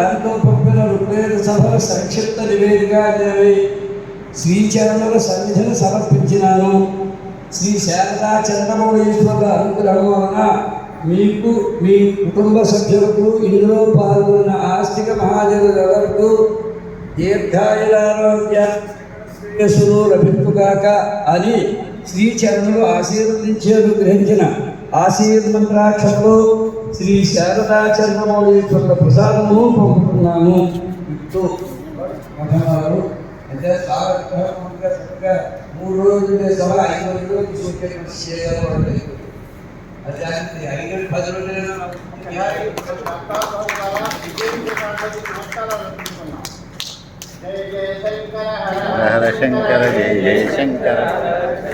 దానితో పంపిన ఋగ్వేద సభ సంక్షిప్త నివేదిక అనేవి శ్రీచరణుల సన్నిధిని సమర్పించినాను. శ్రీ శారదా చంద్రమౌళీశ్వరుల అనుగ్రహం వలన మీకు మీ కుటుంబ సభ్యులకు ఇందులో పాల్గొన్న ఆస్తిక మహాజనులకు దీర్ఘాయురారోగ్య శ్రేయస్సులు లభించుగాక అని శ్రీచరణులు ఆశీర్వదించి అనుగ్రహించిన ఆశీర్మంత్రాక్షరలు శ్రీ శారదా చంద్రమౌళీశ్వరుల ప్రసాదము పంపుతున్నాము ఇస్తూ మఠవారు అంటే సాగరంగా చక్కగా మూడు రోజులు సభ ఐదు రోజులు తీసుకుంటే చేయాలి అది అది ఐదు పది రోజులు హర శంకర జయ జయ శంకర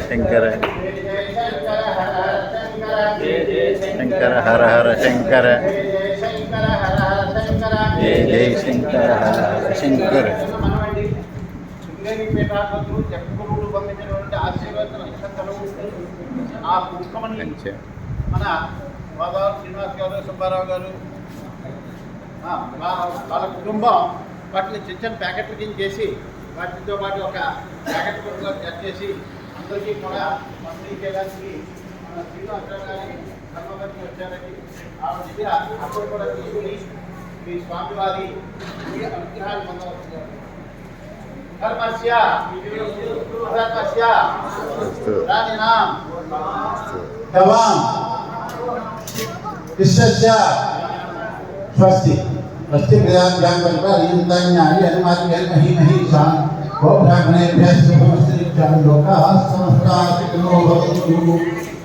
శంకర శంకర హర హర శంకర జయ జయ శంకర హర హర శంకర. చెప్పుకుంటూ పంపించినటువంటి ఆశీర్వాద నక్షత్రం ఆ పుష్పమని మంచిగా మన గోదావరి శ్రీనివాస్ గారు సుబ్బారావు గారు వాళ్ళ కుటుంబం వాటిని చిన్న చిన్న ప్యాకెట్ల కింద చేసి వాటితో పాటు ఒక ప్యాకెట్ కూడా కట్ చేసి అందరికీ కూడా పంపిణీ చేయడానికి మన శ్రీనివాసరావు గారి ధర్మపతి వచ్చారని ఆ దగ్గర అప్పుడు కూడా తీసుకుని మీ స్వామివారి ఈ అనుగ్రహాన్ని పొందవచ్చు ధర్మస్య ధర్మస్య అస్తు రాణినాం అస్తు गवाम विश्वस्य स्वस्ति स्वस्ति प्रजां ज्ञान परिवार यन्तान्यानि अनुमात्य महि महि शां वो ब्राह्मणेभ्यः शुभमस्ति लोकाः समस्ताः सुखिनो भवन्तु